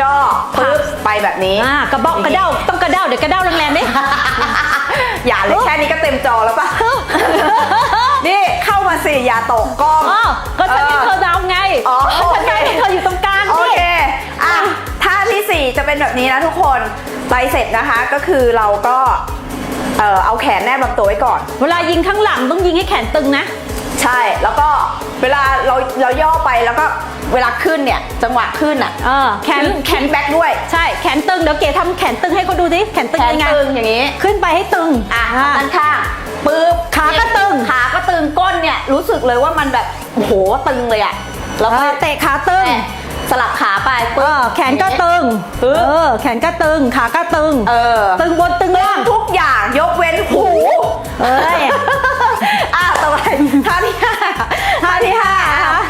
ย่อปึ๊บไปแบบนี้อ่ากระบอกกระเด้าต้องกระเด้าเดี๋ยวกระเด้าแรงๆดิอย่าเลยแค่นี้ก็เต็มจอแล้วปะนี่เข้ามาสิอย่าตกกล้องอ๋อก็ฉันเป็นเธอดาวไงอ๋อแล้วฉันโอเคได้เธออยู่ตรงกลางโอนี่เคอะท่าที่ 4 จะเป็นแบบนี้นะทุกคนไบเสร็จนะคะก็คือเราก็เอ่อเอาแขนแนบลำตัวไว้ก่อน เวลายิงข้างหลังต้องยิงให้แขนตึงนะ ใช่แล้วก็เวลาเราเราย่อไปแล้วก็ เวลาขึ้นเนี่ยจังหวะขึ้นอะเออแขนแขนแบ็คด้วย ใช่แขนตึงเดี๋ยวเก๋ทำแขนตึงให้เขาดูสิแขนตึงแขนยังไงตึงอย่างนี้ ขึ้นไปให้ตึงอะอ่าด้านข้างปึ๊บขาก็ตึงขาก็ตึงก้นเนี่ยรู้สึกเลยว่ามันแบบโอ้โหตึงเลยอะแล้วเอก็อเตะขาตึงแตะสลับขาไปเอปึ๊บอแขนก็ตึงปึ๊บเออแขนก็ตึงขาก็ตึง เออ ตึงบนตึงล่างทุกอย่างยกเว้นหูเอ้ยอะต่อไปท่าที่ห้าท่าที่ห้านะคะ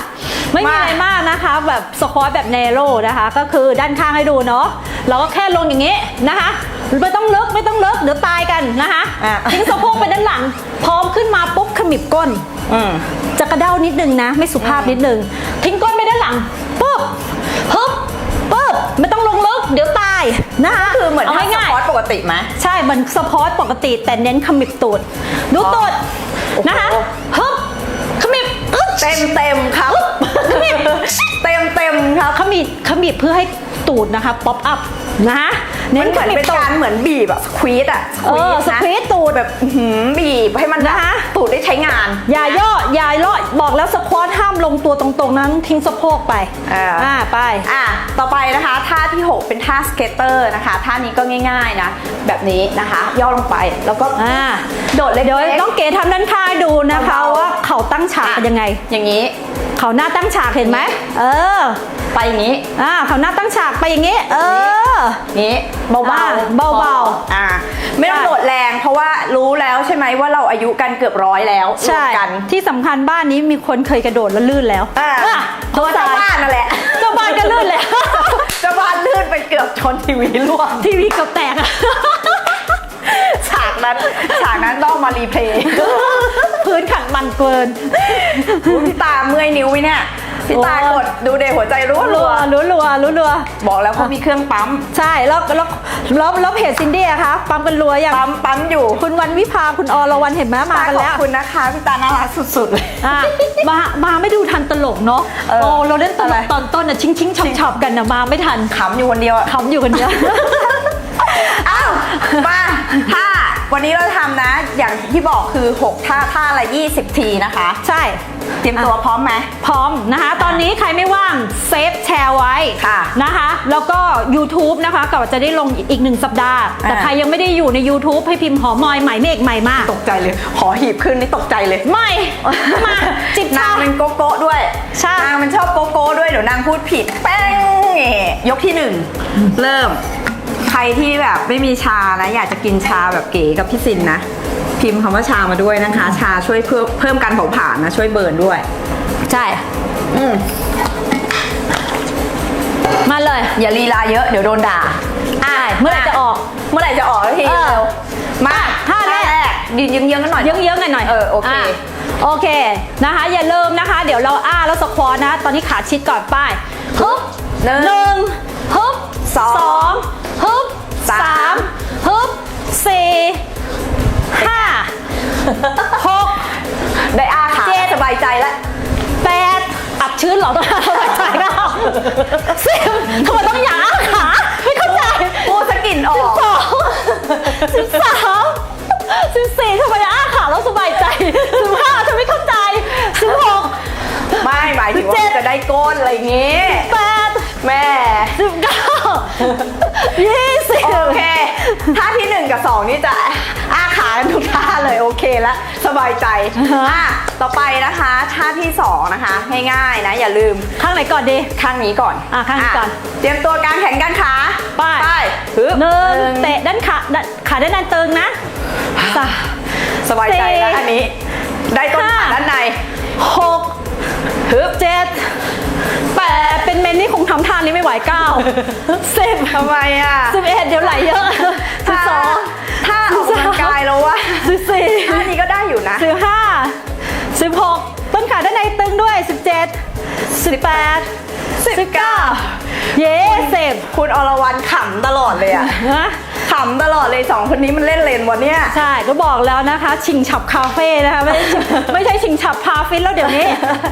ไม่มีอะไรมาก นะคะแบบสควอตแบบเนโรนะคะ ก็คือด้านข้างให้ดูเนาะเราก็แค่ลงอย่างนี้นะคะไม่ต้องลึกไม่ต้องลึกเดี๋ยวตายกันนะคะอะทิ้งสะโพกไปด้านหลัง พร้อมขึ้นมาปุ๊บขมิบก้นอืมจะกระเด้านิดนึงนะ ไม่สุภาพนิดนึง ทิ้งก้นไปด้านหลังปุ๊บฮึบปุ๊บไม่ต้องลงลึกเดี๋ยวตายนะคะคือเหมือนท่าสง่ายควอตปกติไหมๆใช่มันสปอร์ตปกติ แต่เน้นขมิบตูดดูตูดโอ้โหนะคะฮึบขมิบอึ๊บเต็มเต็มๆครับเต็ มเต็มๆครับ ขมิบขมิบเพื่อให้ตูดนะคะ ป๊อปอัพนะคะมัเน้นนเหขมือนมิบเป็นตูดการเหมือนบีบอะสควีตอะเออสควีตตูดแบบ อื้อหือบีบให้มันแบบนะคะ ตูดได้ใช้งาน อย่าย่ออย่าย่อบอกแล้วสควอตห้ามลงตัวตรงๆนั้นทิ้งสะโพกไปอ่าอ่าไป อะ ต่อไปนะคะท่าที่ 6 เป็นท่าสเก็ตเตอร์นะคะ ท่านี้ก็ง่ายๆนะ แบบนี้นะคะ ย่อลงไปแล้วก็อ่าโดดเล็กๆ เดี๋ยวน้องเก๋ทำด้านข้างให้ดูนะคะเบาๆ ว่าเขาตั้งฉากเป็นยังไง อย่างนี้ เขาหน้าตั้งฉากเห็นไหมเออ ไปอย่างนี้ อ่าเขาหน้าตั้งฉากไปอย่างนี้ เออ นี้เบาอ่าๆเบาๆอ่าไม่ต้องใช่โดดแรงเพราะว่ารู้แล้วใช่ไหมว่าเราอายุกันเกือบร้อยแล้วใช่รวมกันที่สำคัญบ้านนี้มีคนเคยกระโดดแล้วลื่นแล้วอ่าอะตัวเจ้าบ้านนั่นแหละเจ้าบ้านก็ลื่นแล้วเจ้าบ้านลื่นไปเกือบชนทีวีร่วงทีวีเกือบแตกอะฉากนั้นฉากนั้นต้องมารีเพลย์พื้นขัดมัน เกินอุ๊ยพี่ตาเมื่อยนิ้วไหมเนี่ย พี่ตาโอ้กดดูเดหัวใจรัวรัรัววรัวรัวรัวรัวบอกแล้วเขามีเครื่องปั๊ม ใช่แล้วแล้วแล้วแล้วเพจซินดี้อะคะปั๊มกันรัวอย่างปั๊มปั๊มอยู่คุณวันวิภาคุณอรวรรณเห็นไหมมากันขอแล้บวคุณนะคะพี่ตาน่ารักสุดๆเลยอะมามาไม่ดูทันตลกเนาะเออโอ้เราเล่นตลอะไรกตอนต้นอะชิงชิงฉับฉับกันนะมาไม่ทันขำอยู่คนเดียวอะขำอยู่คนเดียวอ้าวมาท่า วันนี้เราทำนะ อย่างที่บอกคือ 6 ท่าท่าละ 20 ทีนะคะ ใช่ เตรียมตัวพร้อมไหม พร้อมนะคะ ตอนนี้ใครไม่ว่างเซฟแชร์ไว้ค่ะนะคะ แล้วก็ YouTube นะคะก็จะได้ลงอีกหนึ่งสัปดาห์ แต่อ่าใครยังไม่ได้อยู่ใน YouTube ให้พิมพ์หอมมอยใหม่เมฆใหม่มาก ตกใจเลยขอหีบขึ้นนี่ตกใจเลย ไม่ มา จิบนาชางเป็นโกโก้ด้วยใช่นางมันชอบโกโก้ด้วยเดี๋ยวนางพูดผิดแป้งนี่ยกที่หนึ่งเริ่มใค รที่แบบไม่มีชานะอยากจะกินชาแบบเก๋กับพี่ซินนะ พิมพ์คำว่าชามาด้วยนะคะ ชาช่วยเพิ่มเพิ่มการเผาผลาญนะช่วยเบิร์นด้วย ใช่ อืมมาเลย อย่าลีลาเยอะเดี๋ยวโดนด่า อ่าเมื่อไหร่จะออก เมื่อไหร่จะออกสักทีเออ เร็วมาท่าแรก ยืนเยื้องๆกันหน่อย เยอะๆหน่อยหน่อยเออโอเคะโอเคนะคะ อย่าลืมนะคะ เดี๋ยวเราอ้าแล้วสควอตนะ ตอนนี้ขาชิดก่อนป้ายฮึบหนึ่ง หนึ่งฮึบ สองฮึบสามสามฮึบสี่ห้าหก ได้อาขาเจ็ด สบายใจแล้ว แปดอับชื้นเหรอต้องสบายใจก็สิบทำไมต้องหยาอ้าขาไม่เข้าใจพูดสกลิ่นออสิบกสองสิบสามสิบสี่ทำไมอ้าขาแล้วสบายใจสิบห้าทำไมเข้าใจสิบหกไม่หมายถึงว่าเจ็ด จะได้ก้นอะไรอย่างงี้ ยี่สิบโอเคท่าที่หนึ่งกับสองนี่จะอ้าขากันทุกท่าเลยโอเคแล้วสบายใจอะต่อไปนะคะท่าที่สองนะคะง่ายๆนะอย่าลืมข้างไหนก่อนดีข้างนี้ก่อนอะข้างนี้ก่อน เตรียมตัวกางแขนกางขาไปไปฮึบหนึ่งเตะด้านขาด้านขาด้านในตึงนะสามสบายใจแล้วสี่อันนี้ ได้ต้นขาห้าด้านในหกฮึบเจ็ด แปดเป็นเมนนี่คงทำท่านี้ไม่ไหวเก้าสิบทำไมอะสิบเอ็ดเดี๋ยวไหลเยอะสิบสองถ้าออกกำลังกายแล้วว่าสิบสี่ท่านี้ก็ได้อยู่นะสิบห้าสิบหกต้นขาด้านในตึงด้วยสิบเจ็ดสิบแปดสิบเก้าเย้สิบคุณอรวรรณขำตลอดเลยอะนะขำตลอดเลยสองคนนี้มันเล่นเลนวันเนี้ยใช่ก็บอกแล้วนะคะ ชิงฉับคาเฟ่นะคะไม่ใช่ไม่ใช่ชิงฉับพาฟินแล้วเดี๋ยวนี้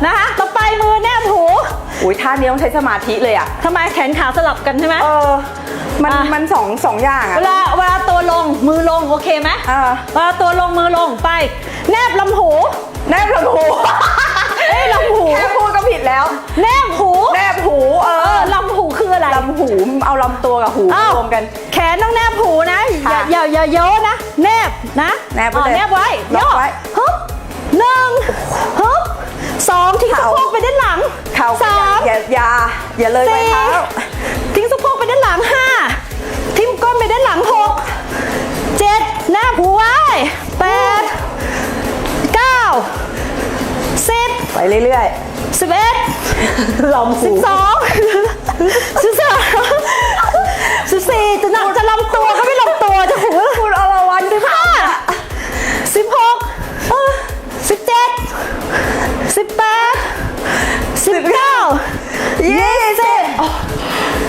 นะคะต่อไปมือแนบหูอุ้ยท่านี้ต้องใช้สมาธิเลยอะทำไมแขนขาสลับกันใช่ไหมเออมันอะมันสองสองอย่างอะเวลาเวลาตัวลงมือลงโอเคไหมอ่าเวลาตัวลงมือลงไป แนบลำหู แนบลำหูเอ้ยลำหูแค่พูดก็ผิดแล้ว แนบหูแน บหูเอเอออลำหูคืออะไรลำหูเอาลำตัวกับหูอ้าวรวมกัน แขนต้องแนบหูนะ อย่าค่ะอย่าอย่าเยอะนะ แนบนะแนบไว้อ๋อเลยแนบไว้ล็อกไว้ย่ฮึบหนึ่งฮึบสองทิ้งสะเข่า โพกไปด้านหลังเข่าสาม อย่าอย่าอย่าเลยไปสี่เท้า ทิ้งสะโพกไปด้านหลังห้าทิ้งก้นไปด้านหลังหกเจ็ดแนบหูไว้แปด ไปเรื่อยสิบเอ็ดๆลำหูสิบสองสิบสามสิบสี่จะนั่งจะลำตัวก็ไม่ลำตัวจะหูคุณอรวรรณสิห้าสิบหกสิบเจ็ดสิบแปดสิบเก้ายี่สิบ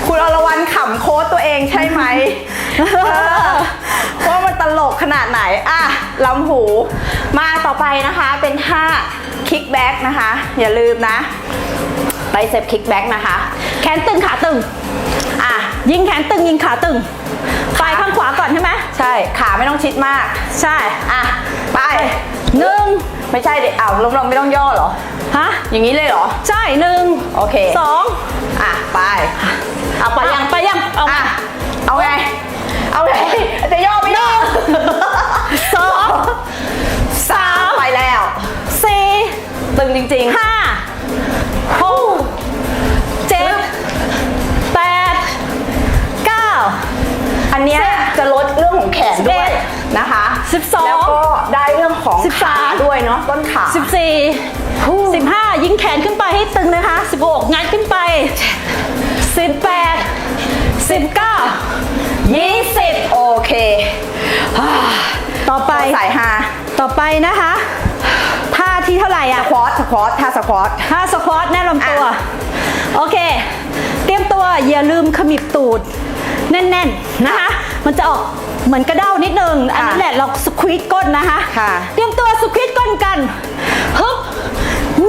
คุณอรวรรณขำโค้ดตัวเองใช่ไหมเออว่ามันตลกขนาดไหน อะลำหู มาต่อไปนะคะเป็นท่า คิกแบ็กนะคะ อย่าลืมนะไปเซฟคิกแบ็กนะคะ แขนตึงขาตึง อะ ยิงแขนตึงยิงขาตึงไปข้างขวาก่อนใช่ไหมใช่ ขาไม่ต้องชิดมาก ใช่ อะ ไปหนึ่งไม่ใช่เด็กอ้าวลมๆไม่ต้องย่อเหรอ ฮะ อย่างนี้เลยเหรอ ใช่หนึ่งโอเคสองอะ ไป เอาไปยังไปยัง เอาอะเอาไง เอาไงจะย่อไม่ย่อสอง งจริงห้าหกเจ็ดแปดเก้าๆอันเนี้ยจะลดเรื่องของแขนด้วยนะคะสิบสองแล้วก็ได้เรื่องของสิบสาขาม ด้วยเนาะต้นขา สิบสี่สิบห้ายิงแขนขึ้นไปให้ตึงนะคะสิบหกงัดขึ้นไปสิบแปดสิบเก้ายี่สิบโอเค ต่อไป สายฮาต่อไปนะคะ ท่าที่เท่าไหร่สอะควอตสควอตท่าสควอตท่าสควอตแน่นลำตัวอะโอเค เตรียมตัวอย่าลืมขมิบตูด แน่นๆนะคะ มันจะออกเหมือนกระเด้านิดนึง อันนั้นแหละเราสควีตก้นนะคะค่ะเตรียมตัวสควีตก้นกันฮึบ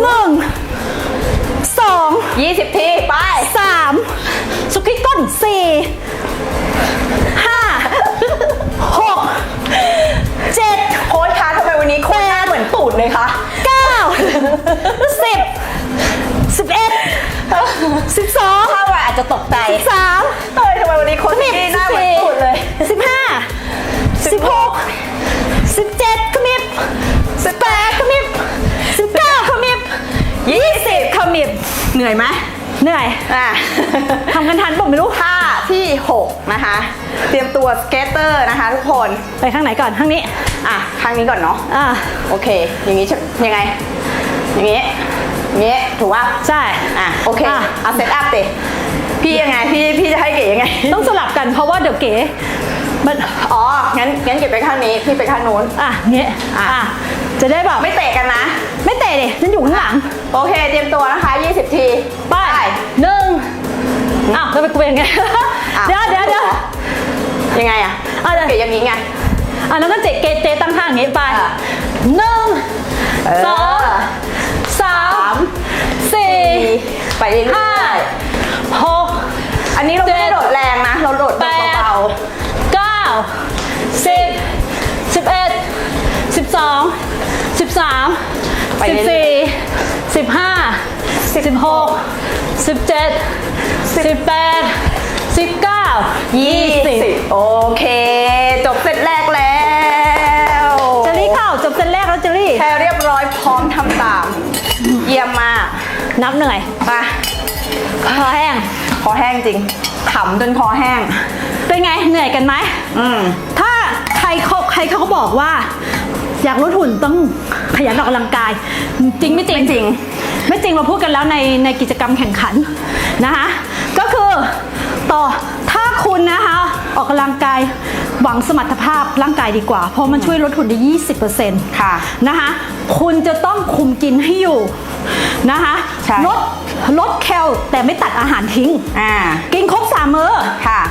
หนึ่งสองยี่สิบที ไปสามสควีตก้นสี่ห้าหกเจ็ดโค้ชคะทำไมวันนี้โค้ชหน้าเหมือน ตูดเลยคะเก้าสิบสิบเอ็ดสิบสองถ้าว่าอาจจะตกใจสิบสามเฮ้ยทำไมวันนี้โค้ชนี่หน้าเหมือนตูดเลยสิบห้าสิบหกสิบเจ็ดขมิบสิบแปดขมิบสิบเก้าขมิบยี่สิบขมิบเหนื่อยไหมเหนื่อยอะทำกันทันผมไม่รู้ท่า ที่ 6 นะคะ เตรียมตัวสเก็ตเตอร์นะคะทุกคนไปข้างไหนก่อนข้างนี้ อะข้างนี้ก่อนเนาะอ่าโอเค อย่างนี้ใช่ยังไง อย่างนี้อย่างนี้ถูกป่ะใช่อะโอเคอะเอาเซตอัพดิพี่ยังไงพี่พี่จะให้เก๋ยังไง ต้องสลับกันเพราะว่าเดี๋ยวเก๋มันอ๋อ งั้น งั้นเก็บไปข้างนี้ พี่ไปข้างนู้น อะ เงี้ย อะอะจะได้แบบไม่เตะกันนะ ไม่เตะดิฉันอยู่ข้างหลัง โอเค เตรียมตัวนะคะ 20 ที ไปหนึ่งอ้าวแล้วไปกูเป็นไง ยังไงอะอะเดี๋ยวเก๋อย่างนี้ไง อะแล้วก็เจเกเจตั้งข้างอย่างนี้ไปอะ หนึ่งเออสองสามสี่ไปเรื่ห้าอยหก ๆอันนี้เราไม่ได้โดดแรงนะ เราโดดแปดเบาเก้าสิบสิบเอ็ดสิบสองสิบสามสิบสี่สิบห้าสิบหกสิบเจ็ดสิบแปด สิบเก้าๆยี่สิบ20 โอเค จบเซตแรกแล้วเจลลี่เข้าจบเซตแรกแล้วเจลลี่แค่เรียบร้อยพร้อมทำตาม เยี่ยมมาก นับเหนื่อยมาคอแห้งคอแห้งจริงขำจนคอแห้ง เป็นไงเหนื่อยกันไหมอืมถ้าใครเขาใครเขาก็บอกว่า อยากลดหุ่นต้องขยันออกกำลังกาย จริงไม่จริงไม่จริง ไม่จริงเราพูดกันแล้วในในกิจกรรมแข่งขันนะคะก็คือ ต่อถ้าคุณนะคะ ออกกำลังกายหวังสมรรถภาพร่างกายดีกว่า เพราะมันช่วยลดหุ่นได้ 20%ค่ะนะคะคุณจะต้องคุมกินให้อยู่นะคะใช่ ลดลดแคลแต่ไม่ตัดอาหารทิ้ง อ่า กินครบสามมื้อ ค่ะ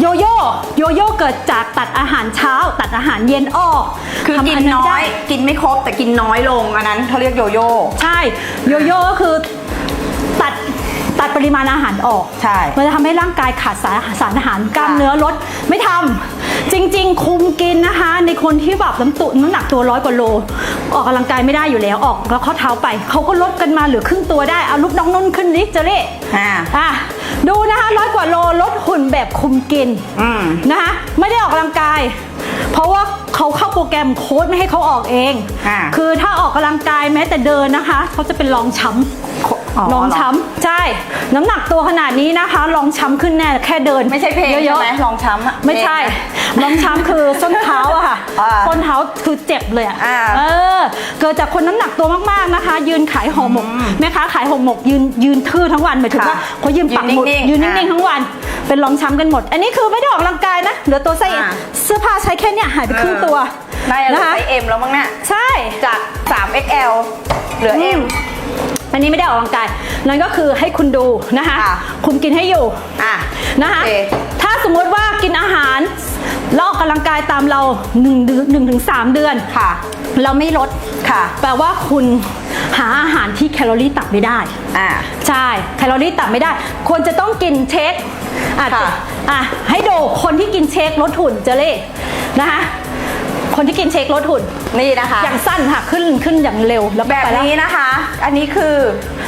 โยโย่โยโย่เกิดจากตัดอาหารเช้า ตัดอาหารเย็นออกคือกินทำน้อได้ยกินไม่ครบแต่กินน้อยลงอันนั้นเขาเรียกโยโย่ ใช่โยโย่ก็คือตัด ตัดปริมาณอาหารออก ใช่ มันจะทำให้ร่างกายขาดสารสารอาหารกล้ามเนื้อลดไม่ทำจริง ๆ คุมกินนะคะ ในคนที่แบบน้ำตุน้ำหนักตัวร้อยกว่าโล ออกกำลังกายไม่ได้อยู่แล้วออกแล้วข้อเท้าไป เขาก็ลดกันมาเหลือครึ่งตัวได้เอาลูกน้องนุ่นขึ้นนิดเจเล่อ่าอะดูนะคะร้อยกว่าโลลดหุ่นแบบคุมกินอืมนะคะไม่ได้ออกกำลังกาย เพราะว่าเขาเข้าโปรแกรมโค้ดไม่ให้เขาออกเอง อ่า คือถ้าออกกำลังกายแม้แต่เดินนะคะ เขาจะเป็นรองช้ำอ๋อ รองช้ำใช่ น้ำหนักตัวขนาดนี้นะคะรองช้ำขึ้นแน่แค่เดินไม่ใช่เพลงเยใช่อะไหมลองช้ำอะๆไม่ใช่เพลงรองช้ำคือส้นเท้าอะค่ะอ่าส้นเท้าคือเจ็บเลยอะอ่าเออ เกิดจากคนน้ำหนักตัวมากๆนะคะ ยืนขายห่อหมกแม่ค้าขายห่อหมกยืนยืนทื่อทั้งวันหมายถึงว่าค่ะเขายืนปักหมุดยืนนิ่งๆยืนนิ่งๆอ่าทั้งวัน เป็นรองช้ำกันหมด อันนี้คือไม่ได้ออกกำลังกายนะเหลือตัวไส้อ่าเสื้อผ้าใช้แค่เนี้ยหายไปครึ่งตัวได้แล้วนะคะไซส์ M แล้วมั้งเนี่ยใช่จาก 3XL เหลือ M อั นนี้ไม่ได้ออกกำลังกาย นั่นก็คือให้คุณดูนะคะค่ะ คุมกินให้อยู่อะ นะคะ โอเค ถ้าสมมติว่ากินอาหารแล้วออกกำลังกายตามเรา1เดือนหนึ่งถึงสามเดือน ค่ะ เราไม่ลด ค่ะ แปลว่าคุณหาอาหารที่แคลอรี่ต่ำไม่ได้ อ่าใช่ แคลอรี่ต่ำไม่ได้ ควรจะต้องกินเชคอะค่ะ อะให้ดูคนที่กินเชคลดหุ่นเจเล่นะคะ คนที่กินเชคลดหุ่นนี่นะคะ อย่างสั้นค่ะขึ้นขึ้นอย่างเร็วแล้วก็แบบไปล้วนี้นะคะ อันนี้คือ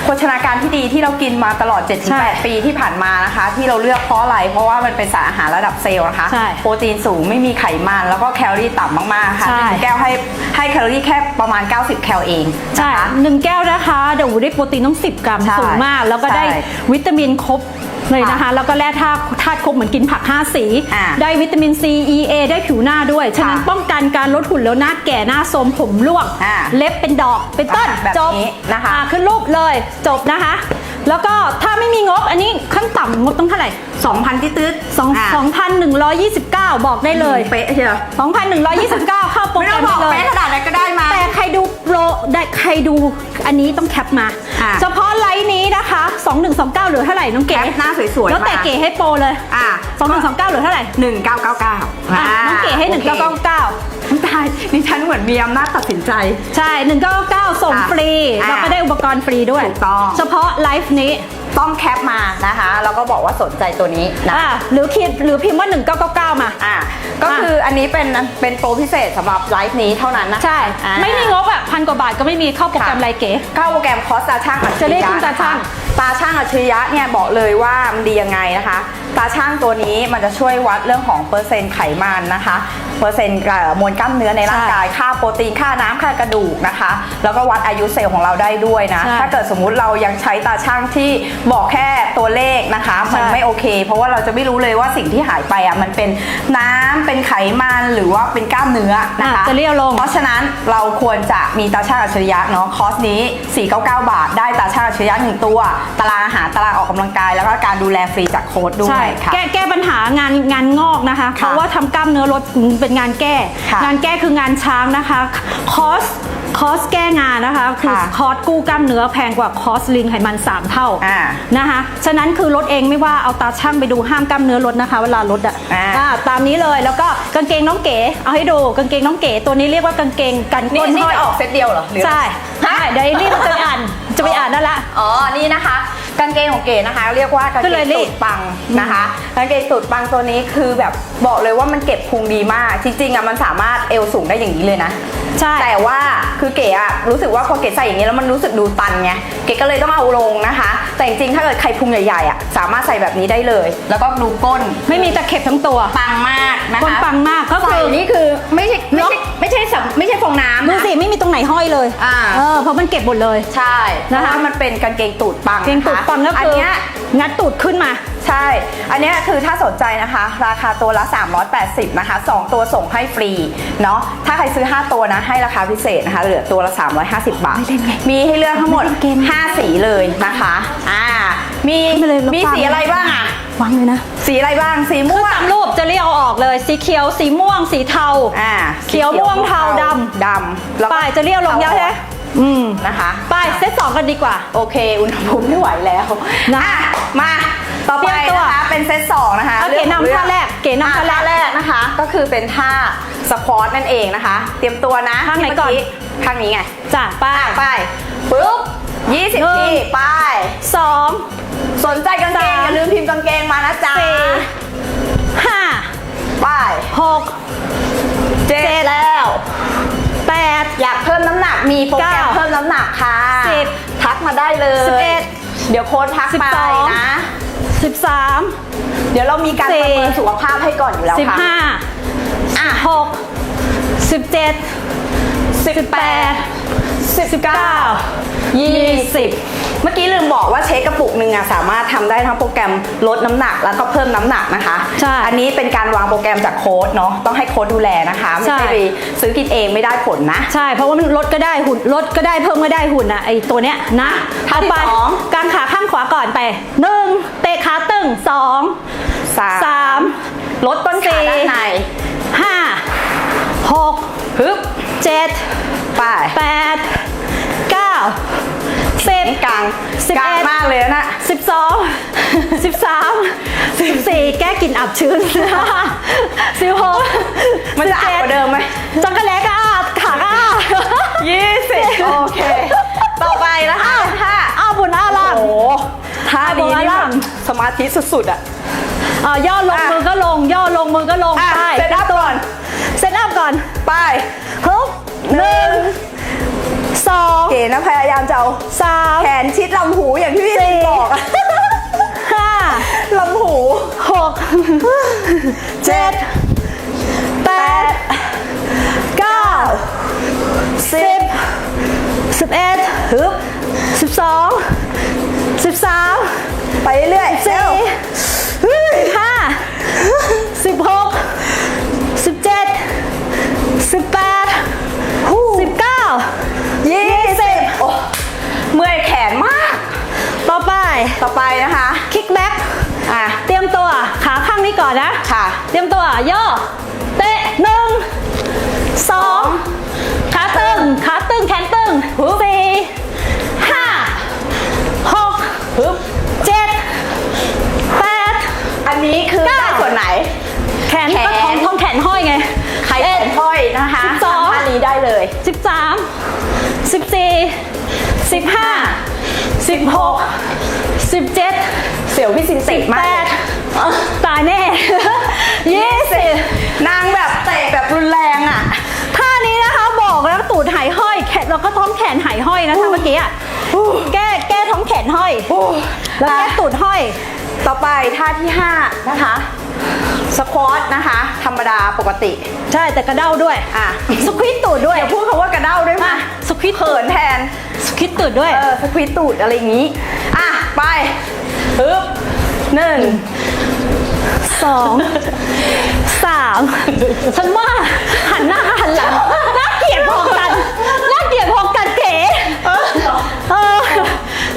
โภชนาการที่ดีที่เรากินมาตลอดใช่7-8 ปีที่ผ่านมานะคะ ที่เราเลือกเพราะอะไร เพราะว่ามันเป็นสารอาหารระดับเซลล์นะคะใช่โปรตีนสูงไม่มีไขมัน แล้วก็แคลอรี่ต่ำมากๆค่ะใช่หนึ่งแก้วให้ให้แคลอรี่แค่ประมาณ 90 แคลเองใช่นะคะหนึ่งแก้วนะคะเดี๋ยวได้โปรตีนต้อง 10 กรัมใช่สูงมาก แล้วก็ได้ใช่วิตามินครบ เลยนะคะแล้วก็แร่ธาตุธาตุครบเหมือนกินผัก 5 สี อ่าได้วิตามินซี E A ได้ผิวหน้าด้วย ฉะนั้นค่ะป้องกันการลดหุ่นแล้วหน้าแก่หน้าโทรมผมร่วง อ่าเล็บเป็นดอกเป็นต้นอ่าแบบจบนี้นะคะ อ่าขึ้นรูปเลยจบนะคะ แล้วก็ถ้าไม่มีงบอันนี้ขั้นต่ำงบต้องเท่าไหร่2,000ที่ตืดสอง2,129บอกได้เลยเป๊ะเชียว2,129เข้าโปรไม่แกรต้องมบอกได้เลยเป๊ะขนาดนั้นก็ได้มาแต่ใครดูโปรได้ใครดูอันนี้ต้องแคปมาอะเฉพาะไลน์นี้นะคะ2129เหลือเท่าไหร่น้องเก๋แคปหน้าสวยๆแล้วแต่มาเก๋ให้โปรเลยอะ2129เหลือเท่าไหร่1999อะน้องเก๋ให้โอค1999 ตายดิฉันเหมือนมีอำนาจตัดสินใจ ใช่ 1999ส่งอะฟรี อะแล้วก็ได้อุปกรณ์ฟรีด้วย ถูกต้อง เฉพาะไลฟ์นี้ต้องแคปมานะคะแล้วก็บอกว่าสนใจตัวนี้นะอะหรือคิดหรือพิมพ์ว่า 1999 มา อะก็คืออันนี้เป็นเป็นโปรพิเศษสำหรับไลฟ์นี้เท่านั้นนะคะใช่ อ่า ไม่มีงบอะพันกว่าบาทก็ไม่มีเข้าโปรแกรมค่ะ ไลน์เก๋ เข้าโปรแกรมคอสตาช่างอัจฉริจะเรียกยะคุณตาช่าง ตาช่างอัจฉริยะเนี่ยบอกเลยว่ามันดียังไงนะคะ ตาช่างตัวนี้มันจะช่วยวัดเรื่องของเปอร์เซ็นต์ไขมันนะคะ เปอร์เซ็นต์เอ่อมวลกล้ามเนื้อในร่างกาย ค่าโปรตีน ค่าน้ำค่ากระดูกนะคะ แล้วก็วัดอายุเซลล์ของเราได้ด้วยนะใช่ถ้าเกิดสมมุติเรายังใช้ตาช่างที่บอกแค่ตัวเลขนะคะ มันใช่ไม่โอเค เพราะว่าเราจะไม่รู้เลยว่าสิ่งที่หายไปอะมันเป็นน้ำเป็นไขมันหรือว่าเป็นกล้ามเนื้อนะคะอะจะเรียวลง เพราะฉะนั้นเราควรจะมีตาช่างอัจฉริยะเนาะคอร์สนี้ 499 บาท ได้ตาช่างอัจฉริยะหนึ่งตัวตารางอาหารตารางออกกำลังกาย แล้วก็การดูแลฟรีจากโค้ดด้วใช่ยค่ะ แก้แก้ปัญหางานงานงอกนะคะ เพค่ะราะว่าทำกล้ามเนื้อลดเป็นงานแก้ ค่ะงานแก้คืองานช้างนะคะคอส คอสแก้งานนะคะคือค่ะคอสกู้กล้ามเนื้อแพงกว่าคอสลิงไขมัน 3 เท่าอ่านะคะฉะนั้นคือลดเองไม่ว่าเอาตาช่างไปดูห้ามกล้ามเนื้อลดนะคะ เวลาลดอะอ่าอ่าตามนี้เลยแล้วก็กางเกงน้องเก๋เอาให้ดูกางเกงน้องเก๋ตัวนี้เรียกว่ากางเกงกันนี่ก้นนี่ห้อยจะออกเซตเดียวเหรอหรือใช่ฮะใช่เดี๋ยวรีบจะไปอ่านจะไปอ่านนั่นละอ๋อนี่นะคะ กางเกงของเก๋นะคะ เรียกว่ากางขึ้นเกเลงยนี่สูตรปังนะคะกางเกงสูตรปังตัวนี้คือแบบบอกเลยว่ามันเก็บพุงดีมากจริงๆอะมันสามารถเอวสูงได้อย่างนี้เลยนะ ใช่ แต่ว่าคือเก๋อะรู้สึกว่าพอเก๋ใส่อย่างนี้แล้วมันรู้สึกดูตันไงเก๋ก็เลยต้องเอาลงนะคะ แต่จริงๆถ้าเกิดใครพุงใหญ่ๆอะสามารถใส่แบบนี้ได้เลย แล้วก็ดูก้นไม่มีตะเข็บทั้งตัวปังมากนะคะก้นปังมากก็คือใส่นี่คือไม่ใช่ไม่ใช่ไม่ใช่สำไม่ใช่ฟองน้ำดูนะ สิไม่มีตรงไหนห้อยเลยอ่า เออเพราะมันเก็บหมดเลย ใช่นะนะคะคะมันเป็นกางเกงตูดปังเกงตูดปังก็อัคือเนี้ยงัดตูดขึ้นมา ใช่ อันเนี้ยคือถ้าสนใจนะคะ ราคาตัวละ 380 นะคะ 2 ตัวส่งให้ฟรีเนาะถ้าใครซื้อ 5 ตัวนะ ให้ราคาพิเศษนะคะ เหลือตัวละ 350 บาทไม่เล่นไงมีให้เลือกทั้งหมดไม่เล่นเกม5สีเลยนะคะ อ่า มีไม่เลยลบมีตามสีอะไรบ้างอะวางเลยนะ สีอะไรบ้าง สีคือม่วงตามรูปจะเรียกเอาออกเลย สีเขียว สีม่วง สีเทา อ่า เขียวม่วงเทาดำดำแล้วก็ป้ายจะเรียกลงยาวใช่ไหม อืมนะคะ ไป้ายเซตสองกันดีกว่า โอเค อุณหภูมิไม่ไหวแล้วนะอะมาต่อไปเตรียมตัวนะคะเป็นเซตสองนะคะเอาเก๋นำท่าแรกเก๋นำท่าแรกอะแรกนะคะ ก็คือเป็นท่าสควอตนั่นเองนะคะ เตรียมตัวนะท่าไหนก่อนที่เมื่ข้างนี้ไงจ้ะป้ายไปปุ๊บ20หนึ่งทีไปสองสนใจกางเกงสามอย่าลืมพิมพ์กางเกงมานะจ๊ะสี่ห้าไปหกเจ็ดแล้ว แปดอยากเพิ่มน้ำหนักมีโปรแกรมเก้าเพิ่มน้ำหนักค่ะสิบทักมาได้เลยสิบเอ็ดเดี๋ยวโค้ดทักสิบไปสองนะสิบสามเดี๋ยวเรามีการสี่ประเมินสุขภาพให้ก่อนอยู่แล้วสิบค่ะห้าอะหกสิบ เจ็ดสิบแปดสิบเก้ายี่สิบเมื่อกี้ลืมบอกว่าเช็คกระปุกหนึ่งอะสามารถทำได้ทั้งโปรแกรมลดน้ำหนักแล้วก็เพิ่มน้ำหนักนะคะ ใช่อันนี้เป็นการวางโปรแกรมจากโค้ดเนาะต้องให้โค้ดดูแลนะคะไม่ใช่ใช่ ไปซื้อกินเองไม่ได้ผลนะ ใช่ เพราะว่ามันลดก็ได้หุ่นลดก็ได้เพิ่มก็ได้หุ่นอะไอตัวเนี้ยนะท่าที่เอไปสอง กางขาข้างขวาก่อนไปหนึ่งเตะขาตึงสองสามสามลดต้นขาสี่ด้านในห้าหกฮึบเจ็ดไป แปดเก้า สิบกลางสิบกลางเอ็ดมากเลยนะสิบสองสิบสามสิบสี่แก้กลิ่นอับชื้นสิบหกมันจะอับกว่าเดิมไหมจังกะแลกอะขาอะยี่สิบโอเค ต่อไปนะคะท่าอ้าวบุญอ้าล่างโอ้โหท่านี้นี่อะแบบสมาธิสุดๆอะอ่าย่อลงอะมือก็ลง ย่อลงมือก็ลงอะไปเซตอัพก่อนเซตอัพก่อน ไปฮึบหนึ่งสองเก๋นะพยายามจะเอาสามแขนชิดลำหูอย่างที่พี่ลินบอกอะห้าลำหูหกเจ็ดแปดเก้าสิบสิบเอ็ดฮึบสิบสองสิบสามไปเรื่อยๆสี่เฮ้ยห้าสิบหก ต่อไปต่อไปนะคะคิกแบ็กอะเตรียมตัวขาข้างนี้ก่อนนะ ค่ะ เตรียมตัวย่อเตะหนึ่งสองขาตึงขาตึงแขนตึงสี่ห้าหกฮึบเจ็ดแปดอันนี้คือเก้าได้ส่วนไหนแขนแขนก็ท้องท้องแขนห้อยไงใครแขนห้อยนะคะสิบสองทำท่านี้ได้เลยสิบสามสิบสี่สิบห้า สิบหกสิบเจ็ดเสี่ยวพี่สินติดแปมากดตายแน่ยี่สิบนางแบบเตะแบบรุนแรงอะท่านี้นะคะบอกแล้วตูดหายห้อยแขนแล้วก็ท้องแขนหายห้อยนะท่าเมื่อกี้อะแก้แก้ท้องแขนห้อยแล้วแก้ตูดห้อย ต่อไปท่าที่5นะคะ สควอตนะคะ ธรรมดาปกติ ใช่แต่กระเด้าด้วยอะสควิตตูดด้วยอย่าพูดคำว่ากระเด้าด้วยอะมาสควิตตูเขิดนแทนสควิตตูดด้วย เออสควีตตูดอะไรอย่างนี้ อะ ไปฮึบหนึ่งสองสามฉันว่าหันหน้าหันหลังน่าเกลียดพอกันน่าเกลียดพอกันเก๋เออ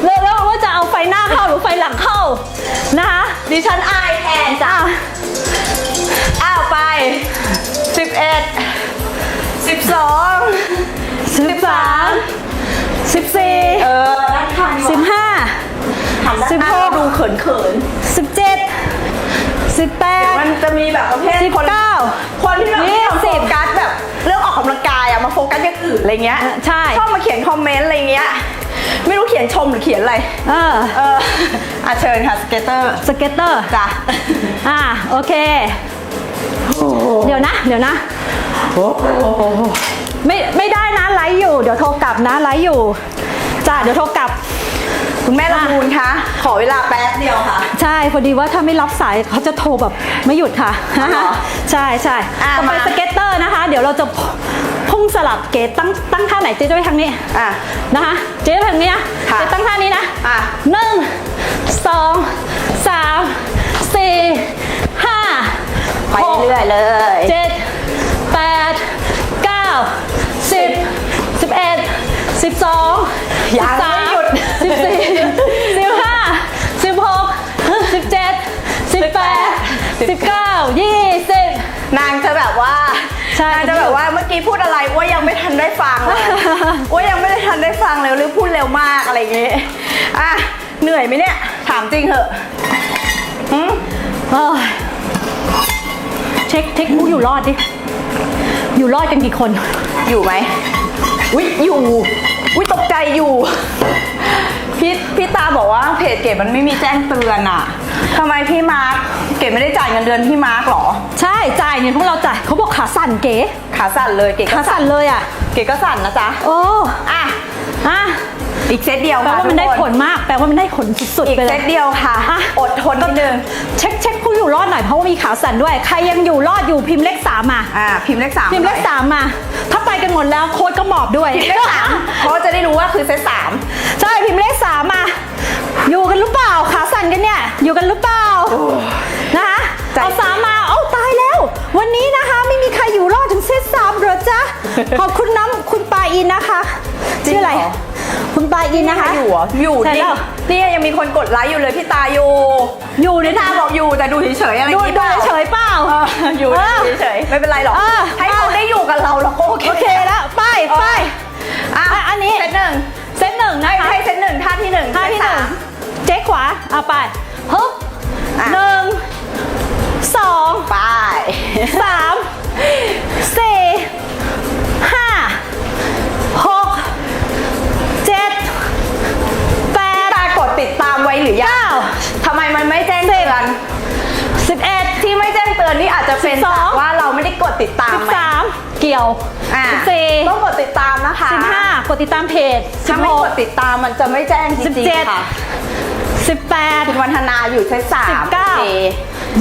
แล้วแล้วว่าจะเอาไฟหน้าเข้าหรือไฟหลังเข้านะคะดิฉันอายแทนจ้ะ ดสิบสองสิบสามสิบสี่เออนั่งทันสิบห้าหันด้านสิบหน้าหกดูเขินเขินสิบเจ็ดสิบแปๆดมันจะมีแบบประเภทสิบคนเก้าคนที่แบบยี่ไม่ยอมสิโฟบกัสแบบเรื่องออกกำลังกายอะมาโฟกัสอย่างอื่นอะไรเงี้ยใช่ชอบมาเขียนคอมเมนต์อะไรเงี้ยไม่รู้เขียนชมหรือเขียนอะไร เออ เอออะเชิญค่ะสเกตเตอร์ สเก็ตเตอร์ จ้ะ อ่า โอเค เดี๋ยวนะ เดี๋ยวนะ ไม่ไม่ได้นะไลฟ์อยู่ เดี๋ยวโทรกลับนะไลฟ์อยู่จ้าเดี๋ยวโทรกลับ คุณแม่ละมูลคะ ขอเวลาแป๊บเดียวค่ะ ใช่พอดีว่าถ้าไม่รับสายเขาจะโทรแบบไม่หยุดค่ะอ๋อเหรอใช่ใช่อะต่อไปมาสเก็ตเตอร์นะคะ เดี๋ยวเราจะพุ่งสลับเกตตั้งตั้งท่าไหนเจ๊จะไปทางนี้อะนะคะ เจ๊ไปทางนี้นะค่ะเจ๊ตั้งท่านี้นะอะหนึ่งสองสามสี่ห้าไปหกเรื่อยๆเลยเจ็ดแปดเก้า สิบสิบเอ็ดสิบสองสิบสามสิบสี่สิบห้าสิบหกสิบเจ็ดสิบแปดสิบเก้ายี่สิบนางจะแบบว่าใช่จะแบบว่าเมื่อกี้พูดอะไรว่ายังไม่ทันได้ฟังว่ายังไม่ได้ทันได้ฟังเลยหรือพูดเร็วมากอะไรอย่างเงี้อะเหนื่อยไหมเนี่ย ถามจริงเหอะเช็คเช็คกูอยู่รอดดิ อยู่รอดกันกี่คน อยู่ไหมวิอยู่วิตกใจอยู่ พี่พี่ตาบอกว่าเพจเก็บมันไม่มีแจ้งเตือนอะทำไมพี่มาร์คเก็บไม่ได้จ่ายเงินเดือนพี่มาร์คหรอ ใช่จ่ายเนี่ยพวกเราจ่ายเขาบอกขาสั่นเก๋ขาสั่นเลยเก๋ขาก็สั่นเลยอะ เก๋ก็สั่นนะจ๊ะโอ้อะอะอีกเซตเดียวแปลค่ะว่ามันได้ทุกคผลมาก แปลว่ามันได้ผลสุดอีๆกไปเลเซยตเดียวค่ะอะ อดทนนิดนึงเช็คเช็คผู้ อยู่รอดหน่อยเพราะว่ามีขาสั่นด้วย ใครยังอยู่รอดอยู่พิมพ์เลขสามมา อ่าพิมพ์เลขสามพิมพ์เลขสามมา ถ้าไปกันหมดแล้วโค้ดก็หมอบด้วยพิมพ์เลขสามเพราะว่าจะได้รู้ว่าคือเซตสามใช่พิมพ์เลขสามมา อยู่กันหรือเปล่าขาสั่นกันเนี่ย อยู่กันหรือเปล่านะคะใจเอาสามมาเอ้าตายแล้ว วันนี้นะคะไม่มีใครอยู่รอดถึงเซตสามเหรอจ๊ะขอบคุณน้ำคุณปาอินนะคะชื่ออะไร คุณปาอินนะคะ อยู่เหรออยู่ใช่นี่แล้วนี่ยังมีคนกดไลค์อยู่เลยพี่ตาอยู่อยู่ในพี่ตาทางบอกอยู่แต่ดูเฉยๆอะไรอดูย่างงี้ดูเปล่าเฉยๆเปล่า เอออยู่เออเฉยๆไม่เป็นไรหรอกเออ ให้เขาได้อยู่กับเราเราก็โอเคโอเคแล้วไปไป อะอะอันนี้ เซตหนึ่งเซตหนึ่งนะให้คะให้เซตหนึ่งท่าที่หนึ่งท่าที่หนึ่งเซตสามเจ๊ขวาเอาไปฮึบอะ หนึ่งสองไป สามสี่ อะสิบสี่ ต้องกดติดตามนะคะสิบห้ากดติดตามเพจสิถ้าบไม่หกกดติดตามมันจะไม่แจ้งจสิบริงเจ็ดๆค่ะสิบแปดคุณวันธนาอยู่เซตสามสิบเก้าโอเค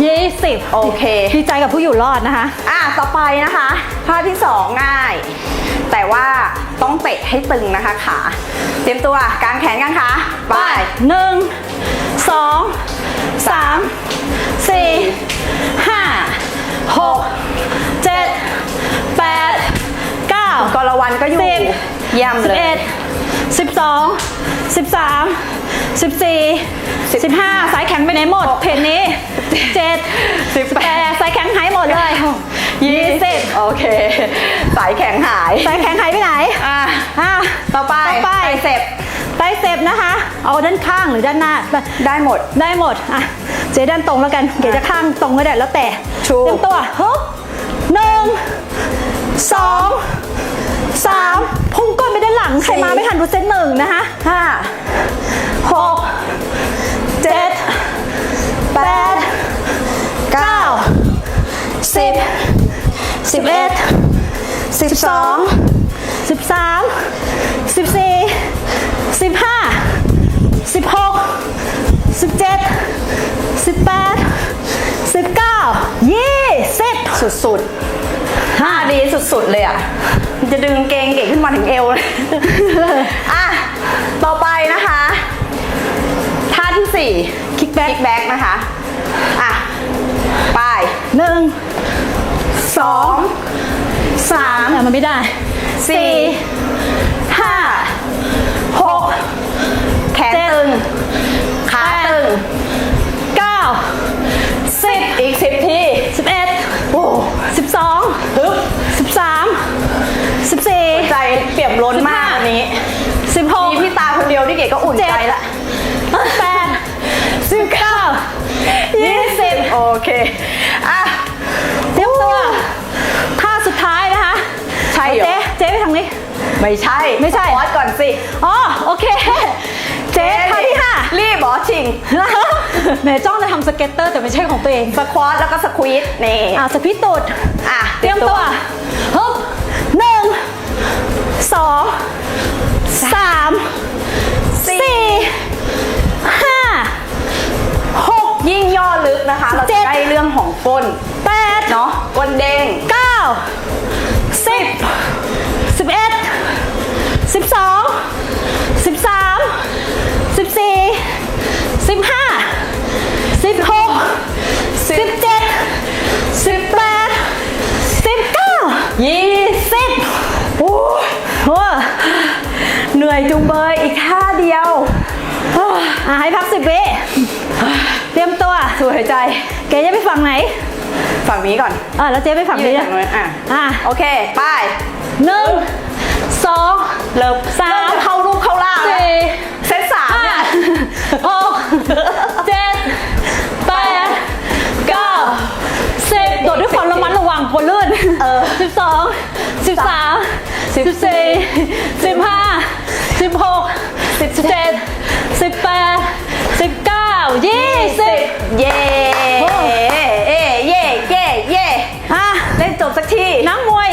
ยี่สิบโอเค ดีใจกับผู้อยู่รอดนะคะ อะต่อไปนะคะท่าที่สองง่าย แต่ว่าต้องเตะให้ตึงนะคะขาเตรียมตัวกางแขนกันขาไป หนึ่งสองสามสี่ห้าหกเจ็ดแป ดเก้ากรวันก็อยู่สิบเยี่ยมสิบเลเอ็ยดสิบสองสิบสามสิบสี่สิบห้าสายแข็งไปไหนหมดเพจนี้เจ็ดสิบแปดสายแข็งหายหมดเลยยี่สิบโอเค สายแข็งหาย สายแข็งหายไปไหน อะอะต่อไปต่อไปเสร็จไตรเสพนะคะ เอาด้านข้างหรือด้านหน้า ได้หมด ได้หมด อะ เจ๊ด้านตรงแล้วกัน เก๋จะข้างตรงก็ได้แล้วแต่ถูกเตรียมตัวฮึบหนึ่ง สองสามพุ่งก้นไปด้านหลัง ใครมาไม่ทันดูเซตหนึ่งนะคะห้าหกเจ็ดแปดเก้าสิบสิบเอ็ดสิบสองสิบสามสิบสี่สิบห้าสิบหกสิบเจ็ดสิบแปดสิบเก้ายี่สิบสุดๆ ห้าดีสุดๆเลยอะมันจะดึงเกงเก๋ขึ้นมาถึงเอวเลยอะ ต่อไปนะคะ ท่าที่สี่คิกแบ็คิกกแบ็กนะคะ อะ ไปหนึ่งสองสามอะมันไม่ได้สี่ห้าหกแขนเจ็ดตึง ขาแปดตึงเก้าสิบอีกสิบที่สิบเอ็ดโอ้สิบสองฮึบสิบสามสิบสี่ใจเปี่ยมล้นมากวันนี้สิบหกมีพี่ตาคนเดียวที่เก๋ก็อุ่นใจละแปดสิบเก้ายี่สิบโอเค อะเตรียมตัวท่าสุดท้ายนะคะ ใช่เหรอ เจ๊เจ๊ไปทางนี้ ไม่ใช่ ไม่ใช่สควอตก่อนสิ อ๋อ โอเค เจ๊ท่าที่ห้ารีบเหรอชิงแหมจ้องจะทำสเก็ตเตอร์แต่ไม่ใช่ของตัวเอง สควอตแล้วก็สควีตนี่อะสพิตูดอะเตรียมตัวฮึบหนึ่งสองสามสี่ห้าหกยิ่งย่อลึกนะคะ เราเจ็จะดได้เรื่องของก้นแปดเนาะก้นเด้งเก้าสิบสิบเอ็ดสิบสองสิบสาม สิบสี่สิบห้าสิบหกสิบเจ็ดสิบแปดสิบเก้ายี่สิบโอ้ยโอ้เหนื่อยจุงเบยอีกท่าเดียวอะให้พักสิบวิเตรียมตัวสวยใจ แกจะไปฝั่งไหน ฝั่งนี้ก่อนอะแล้วเจ๊ไปฝั่งยืนี้นนะฝั่งนู้นอะอะโอเค ไปหนึ่งสองเริ่มสาม เจ็ดแปดเก้าสิบโดดด้วยความระมัดระวังคนลื่นสิบสองสิบสามสิบสี่สิบห้าสิบหกสิบเจ็ดสิบแปดสิบเก้ายี่สิบเย่เย่เย่เย่เย่เล่นจบสักทีน้ำมวย